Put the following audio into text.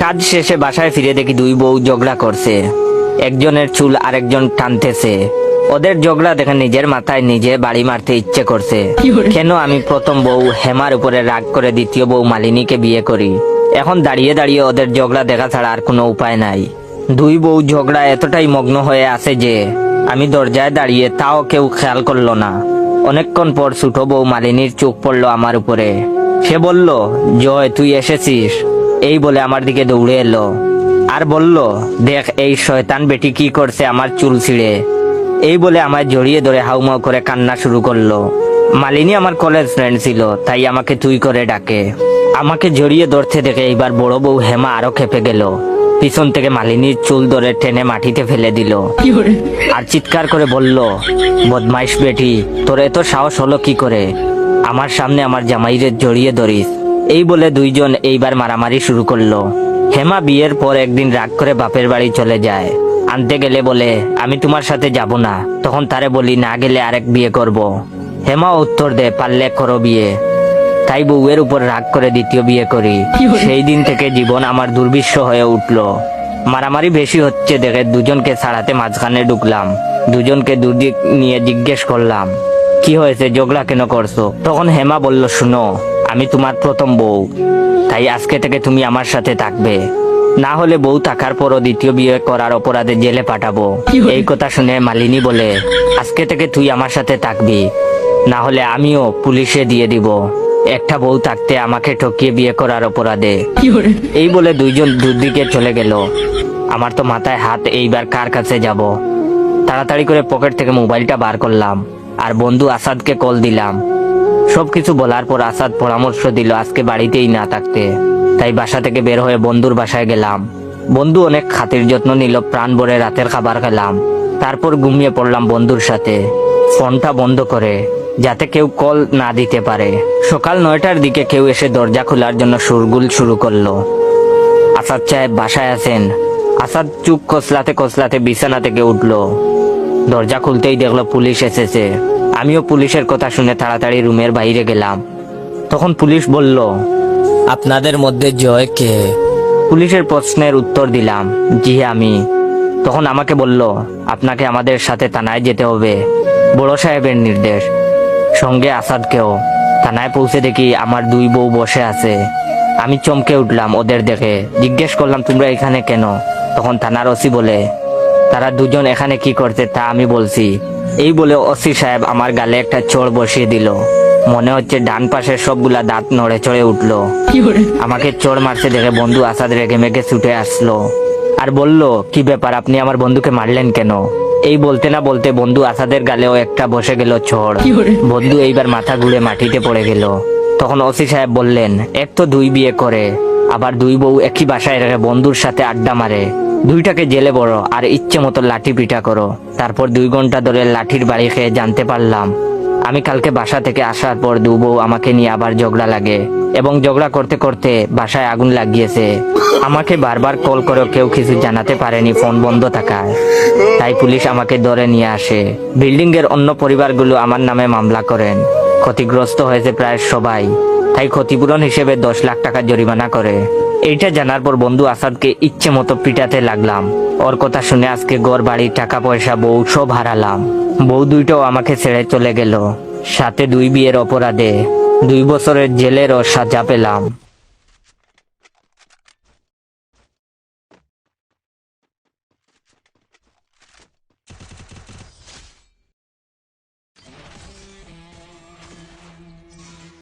কাজ শেষে বাসায় ফিরে দেখি দুই বউ ঝগড়া করছে। একজনের চুল আরেকজন টানতেছে। ওদের ঝগড়া দেখে নিজের মাথায় নিজে বাড়ি মারতে ইচ্ছে করছে। কেন আমি প্রথম বউ হেমার উপরে রাগ করে দ্বিতীয় বউ মালিনীকে বিয়ে করি? এখন দাঁড়িয়ে দাঁড়িয়ে ওদের ঝগড়া দেখা ছাড়া আর কোনো উপায় নাই। দুই বউ ঝগড়া এতটাই মগ্ন হয়ে আছে যে আমি দরজায় দাঁড়িয়ে তাও কেউ খেয়াল করল না। অনেকক্ষণ পর ছোট বউ মালিনীর চোখ পড়ল আমার উপরে। সে বলল জয় তুই এসেছিস? এই বলে আমার দিকে দৌড়ে এলো। আর বলল, দেখ, এই শয়তান বেটি কি করছে আমার চুল ছিঁড়ে? এই বলে আমায় জড়িয়ে ধরে হাউমাউ করে কান্না শুরু করল। মালিনী আমার কলেজ ফ্রেন্ড ছিল, তাই আমাকে তুই করে ডাকে। আমাকে জড়িয়ে ধরতে দেখে এইবার বড় বউ হেমা আরও খেপে গেল। পিছন থেকে মালিনীর চুল ধরে টেনে মাটিতে ফেলে দিল। আর চিৎকার করে বলল, বদমাইশ বেটি, তোর এত সাহস হলো কি করে? আমার সামনে আমার জামাইরে জড়িয়ে ধরিস। এই বলে দুইজন এইবার মারামারি শুরু করল। হেমা বিয়ের পর একদিন রাগ করে বাপের বাড়ি চলে যায়। আনতে গেলে বলে, আমি তোমার সাথে যাব না। তখন তারে বলি, না গেলে আরেক বিয়ে করব। হেমা উত্তর দে পারলে করো বিয়ে। তাই বউয়ের উপর রাগ করে দ্বিতীয় বিয়ে করি। সেই দিন থেকে জীবন আমার দুর্বিশ্ব হয়ে উঠল। মারামারি বেশি হচ্ছে দেখে দুজনকে ছাড়াতে মাঝখানে ঢুকলাম। দুজনকে দুদিক নিয়ে জিজ্ঞেস করলাম, কি হয়েছে? জগলা কেন করছ? তখন হেমা বলল, শুনো আমি তোমার প্রথম বউ। তাই আজকে থেকে তুমি আমার সাথে থাকবে। না হলে বউ থাকার পরও দ্বিতীয় বিয়ে করার অপরাধে জেলে পাঠাবো। এই কথা শুনে মালিনী বলে আজকে থেকে তুই আমার সাথে থাকবি। না হলে আমিও পুলিশে দিয়ে দিব। একটা বউ থাকতে আমাকে ঠকিয়ে বিয়ে করার অপরাধে। এই বলে দুইজন দুদিকে চলে গেল। আমার তো মাথায় হাত এইবার কার কাছে যাব? তাড়াতাড়ি করে পকেট থেকে মোবাইলটা বার করলাম। আর বন্ধু আসাদকে কল দিলাম। সবকিছু বলার পর আসাদ পরামর্শ দিল আজকে বাড়িতেই না থাকতে। তাই বাসা থেকে বের হয়ে বন্ধুর বাসায় গেলাম। বন্ধু অনেক খাতির যত্ন নিল, প্রাণ ভরে রাতের খাবার খেলাম। তারপর ঘুমিয়ে পড়লাম বন্ধুর সাথে। ফোনটা বন্ধ করে, যাতে কেউ কল না দিতে পারে। সকাল নয়টার দিকে কেউ এসে দরজা খোলার জন্য সুরগুল শুরু করল। আসাদ সাহেব বাসায় আছেন। আসাদ চুপ কসলাতে কসলাতে বিছানা থেকে উঠল। দরজা খুলতেই দেখল পুলিশ এসেছে। আমিও পুলিশের কথা শুনে তাড়াতাড়ি রুমের বাইরে গেলাম। তখন পুলিশ বলল আপনাদের মধ্যে জয় কে? পুলিশের প্রশ্নের উত্তর দিলাম জি আমি। তখন আমাকে বলল আপনাকে আমাদের সাথে থানায় যেতে হবে বড় সাহেবের নির্দেশ। সঙ্গে আসাদকেও থানায় পৌঁছে দেখি আমার দুই বউ বসে আছে। আমি চমকে উঠলাম ওদের দেখে জিজ্ঞেস করলাম তোমরা এখানে কেন? তখন থানার ওসি বলে তারা দুজন এখানে কি করতে তা আমি বলছি। এই বলে ওসি সাহেব আমার গালে একটা চোর বসিয়ে দিল। মনে হচ্ছে ডান পাশের সবগুলা দাঁত নড়ে চড়ে উঠল। আমাকে চোর মারছে দেখে বন্ধু আসাদ রেগে মেঘে ছুটে আসলো। আর বলল কি ব্যাপার আপনি আমার বন্ধুকে মারলেন কেন? এই বলতে না বলতে বন্ধু আসাদের গালেও একটা বসে গেল চোর। বন্ধু এইবার মাথা ঘুরে মাটিতে পড়ে গেল। তখন ওসি সাহেব বললেন এক তো দুই বিয়ে করে। আবার দুই বউ একই বাসায় রেখে বন্ধুর সাথে আড্ডা মারে। দুইটাকে জেলে বড় আর ইচ্ছে মতো লাঠি পিঠা করো। তারপর দুই ঘণ্টা ধরে লাঠির বাড়ি খেয়ে জানতে পারলাম, আমি কালকে বাসা থেকে আসার পর দু বউ আমাকে নিয়ে আবার ঝগড়া লাগে এবং ঝগড়া করতে করতে বাসায় আগুন লাগিয়েছে। আমাকে বারবার কল করেও কেউ কিছু জানাতে পারেনি ফোন বন্ধ থাকায়। তাই পুলিশ আমাকে ধরে নিয়ে আসে। বিল্ডিং এর অন্য পরিবারগুলো আমার নামে মামলা করেন। ক্ষতিগ্রস্ত হয়েছে প্রায় সবাই। তাই ক্ষতিপূরণ হিসেবে দশ লাখ টাকা জরিমানা করে। এইটা জানার পর বন্ধু আসাদকে ইচ্ছে মতো পিটাতে লাগলাম। ওর কথা শুনে আজকে গড় বাড়ি, টাকা, পয়সা, বউ সব হারালাম। বউ দুইটাও আমাকে ছেড়ে চলে গেল। সাথে দুই বিয়ের অপরাধে। দুই বছরের জেলেরও সাজা পেলাম।